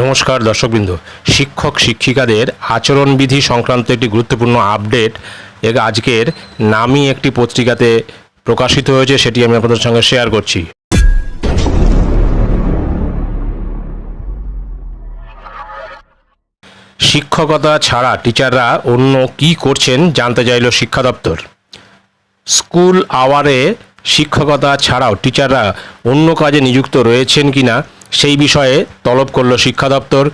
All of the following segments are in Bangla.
নমস্কার দর্শকবৃন্দ। শিক্ষক শিক্ষিকাদের আচরণবিধি সংক্রান্ত একটি গুরুত্বপূর্ণ আপডেট আজকের নামি একটি পত্রিকাতে প্রকাশিত হয়েছে, সেটি আমি আপনাদের সঙ্গে শেয়ার করছি। শিক্ষকতা ছাড়া টিচাররা অন্য কি করছেন জানতে চাইল শিক্ষা দপ্তর। স্কুল আওয়ারে শিক্ষকতা ছাড়াও টিচাররা অন্য কাজে নিযুক্ত রয়েছেন কিনা সেই বিষয়ে তলব করল শিক্ষা দপ্তর।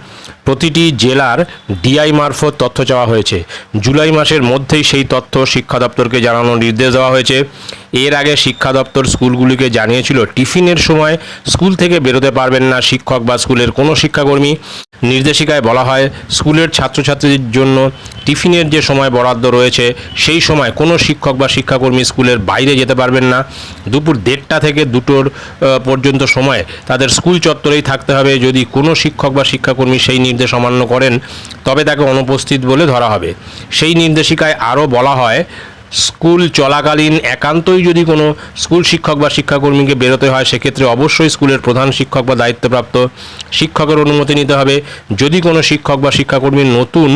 প্রতিটি জেলার ডিআই মারফত তথ্য চাওয়া হয়েছে। জুলাই মাসের মধ্যেই সেই তথ্য শিক্ষা দপ্তরকে জানানোর নির্দেশ দেওয়া হয়েছে। এর আগে শিক্ষা দপ্তর স্কুলগুলিকে জানিয়েছিল, টিফিনের সময় স্কুল থেকে বেরোতে পারবেন না শিক্ষক বা স্কুলের কোনো শিক্ষাকর্মী। নির্দেশিকায় বলা হয়, স্কুলের ছাত্রছাত্রীদের জন্য টিফিনের যে সময় বরাদ্দ রয়েছে, সেই সময় কোনো শিক্ষক বা শিক্ষাকর্মী স্কুলের বাইরে যেতে পারবেন না। দুপুর দেড়টা থেকে দুটোর পর্যন্ত সময় তাদের স্কুল চত্বরেই থাকতে হবে। যদি কোনো শিক্ষক বা শিক্ষাকর্মী সেই নির্দেশ অমান্য করেন, তবে তাকে অনুপস্থিত বলে ধরা হবে। সেই নির্দেশিকায় আরও বলা হয় স্কুল চলাকালীন একান্তই যদি কোনো স্কুল শিক্ষক বা শিক্ষাকর্মীকে বেরোতে হয়, সেক্ষেত্রে অবশ্যই স্কুলের প্রধান শিক্ষক বা দায়িত্বপ্রাপ্ত শিক্ষকের অনুমতি নিতে হবে। যদি কোনো শিক্ষক বা শিক্ষাকর্মী নতুন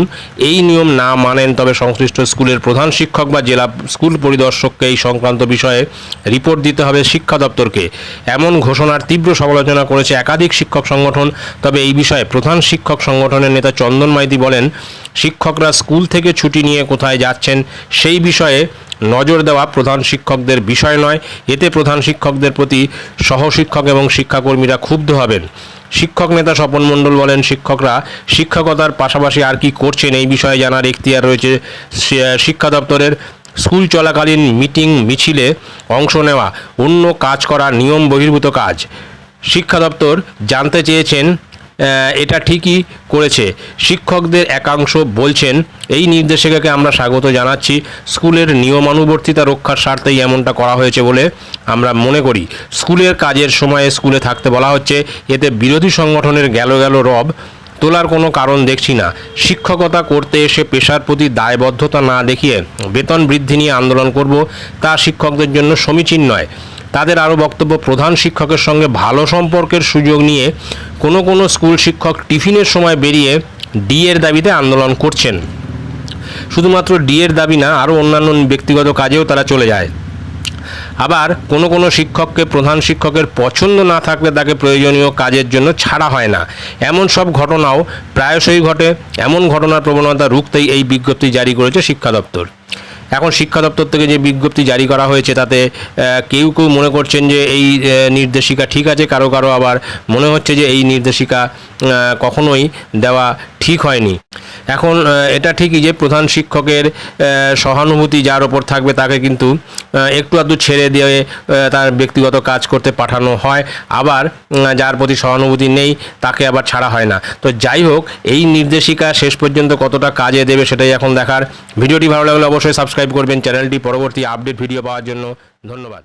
এই নিয়ম না মানেন, তবে সংশ্লিষ্ট স্কুলের প্রধান শিক্ষক বা জেলা স্কুল পরিদর্শককে এই সংক্রান্ত বিষয়ে রিপোর্ট দিতে হবে শিক্ষা দপ্তরকে। এমন ঘোষণার তীব্র সমালোচনা করেছে একাধিক শিক্ষক সংগঠন, তবে এই বিষয়ে প্রধান শিক্ষক সংগঠনের নেতা চন্দন মাইতি বলেন শিক্ষকরা স্কুল থেকে ছুটি নিয়ে কোথায় যাচ্ছেন সেই বিষয়ে নজর দেওয়া প্রধান শিক্ষকদের বিষয় নয়। এতে প্রধান শিক্ষকদের প্রতি সহশিক্ষক এবং শিক্ষাকর্মীরা ক্ষুব্ধ হবেন। শিক্ষক নেতা স্বপন মণ্ডল বলেন, শিক্ষকরা শিক্ষকতার পাশাপাশি আর কি করছেন এই বিষয়ে জানার এখতিয়ার রয়েছে। শিক্ষা দপ্তরের স্কুল চলাকালীন মিটিং মিছিলে অংশ নেওয়া, অন্য কাজ করা নিয়ম বহির্ভূত কাজ। শিক্ষা দপ্তর জানতে চেয়েছেন এটা ঠিকই করেছে। শিক্ষকদের একাংশ বলছেন, এই নির্দেশিকাকে আমরা স্বাগত জানাচ্ছি। স্কুলের নিয়মানুবর্তিতা রক্ষার স্বার্থেই এমনটা করা হয়েছে বলে আমরা মনে করি। স্কুলের কাজের সময়ে স্কুলে থাকতে বলা হচ্ছে, এতে বিরোধী সংগঠনের গেল গেল রব, তোলার কোনো কারণ দেখছি না। শিক্ষকতা করতে এসে পেশার প্রতি দায়বদ্ধতা না দেখিয়ে বেতন বৃদ্ধি নিয়ে আন্দোলন করব, তা শিক্ষকদের জন্য সমীচীন নয়। তাদের আরও বক্তব্য, প্রধান শিক্ষকের সঙ্গে ভালো সম্পর্কের সুযোগ নিয়ে কোনো কোনো স্কুল শিক্ষক টিফিনের সময় বেরিয়ে ডিএর দাবিতে আন্দোলন করছেন। শুধুমাত্র ডিএর দাবি না, আরও অন্যান্য ব্যক্তিগত কাজেও তারা চলে যায়। আবার কোনো কোনো শিক্ষককে প্রধান শিক্ষকের পছন্দ না থাকলে তাকে প্রয়োজনীয় কাজের জন্য ছাড়া হয় না। এমন সব ঘটনাও প্রায়শই ঘটে। এমন ঘটনার প্রবণতা রুখতেই এই বিজ্ঞপ্তি জারি করেছে শিক্ষা দপ্তর। এখন শিক্ষা দপ্তর থেকে যে বিজ্ঞপ্তি জারি করা হয়েছে তাতে কেউ কেউ মনে করছেন যে এই নির্দেশিকা ঠিক আছে, কারও কারও আবার মনে হচ্ছে যে এই নির্দেশিকা কখনোই দেওয়া ঠিক হয়নি। এখন এটা ঠিকই যে প্রধান শিক্ষকের সহানুভূতি যার ওপর থাকবে তাকে কিন্তু একটু আধটু ছেড়ে দিয়ে তার ব্যক্তিগত কাজ করতে পাঠানো হয়। আবার যার প্রতি সহানুভূতি নেই, তাকে আবার ছাড়া হয় না। তো যাই হোক, এই নির্দেশিকা শেষ পর্যন্ত কতটা কাজে দেবে সেটাই এখন দেখার। ভিডিওটি ভালো লাগলে অবশ্যই সাবস্ক্রাইব করবেন চ্যানেলটি। পরবর্তী আপডেট ভিডিও পাওয়ার জন্য ধন্যবাদ।